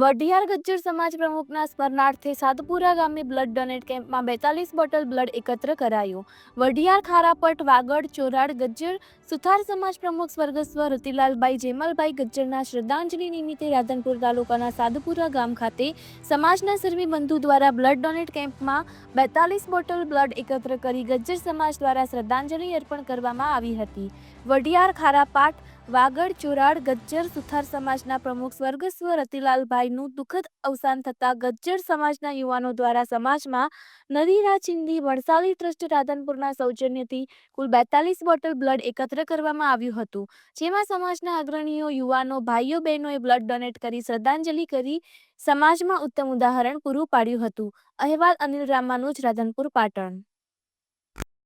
વઢિયાર ગજ્જર સમાજ પ્રમુખના સ્મરણાર્થે સાતપુરા ગામે blood donate કેમ્પમાં બેતાલીસ બોટલ બ્લડ એકત્ર કરાયું. વઢિયાર ખારાપટ, વાગડ, ચોરાડ ગજ્જર, સુથાર સમાજ પ્રમુખ સ્વર્ગસ્વ રતિલાલભાઈ જેમલભાઈ ગજ્જરના શ્રદ્ધાંજલિ નિમિત્તે રાધનપુર તાલુકાના સાદપુરા ગામ ખાતે સમાજના સર્વી બંધુ દ્વારા બ્લડ ડોનેટ કેમ્પમાં બેતાલીસ બોટલ બ્લડ એકત્ર કરી ગજ્જર સમાજ દ્વારા શ્રદ્ધાંજલિ અર્પણ કરવામાં આવી હતી. વઢિયાર ખારાપાટ વાગડ, ચોરાડ, ગજ્જર સુથાર સમાજના પ્રમુખ સ્વર્ગસ્વ રતિલાલભાઈનું દુઃખદ અવસાન થતાં ગજ્જર સમાજના યુવાનો દ્વારા સમાજમાં નદીરા ચિંદી, વણસાલી ટ્રસ્ટ રાધનપુરના સૌજન્યથી કુલ બેતાલીસ બોટલ બ્લડ એકત્ર કરવામાં આવ્યું હતું. જેમાં સમાજના અગ્રણીઓ, યુવાનો, ભાઈઓ, બહેનોએ બ્લડ ડોનેટ કરી શ્રદ્ધાંજલિ કરી સમાજમાં ઉત્તમ ઉદાહરણ પૂરું પાડ્યું હતું. અહેવાલ અનિલ રામાનુજ, રાધનપુર, પાટણ.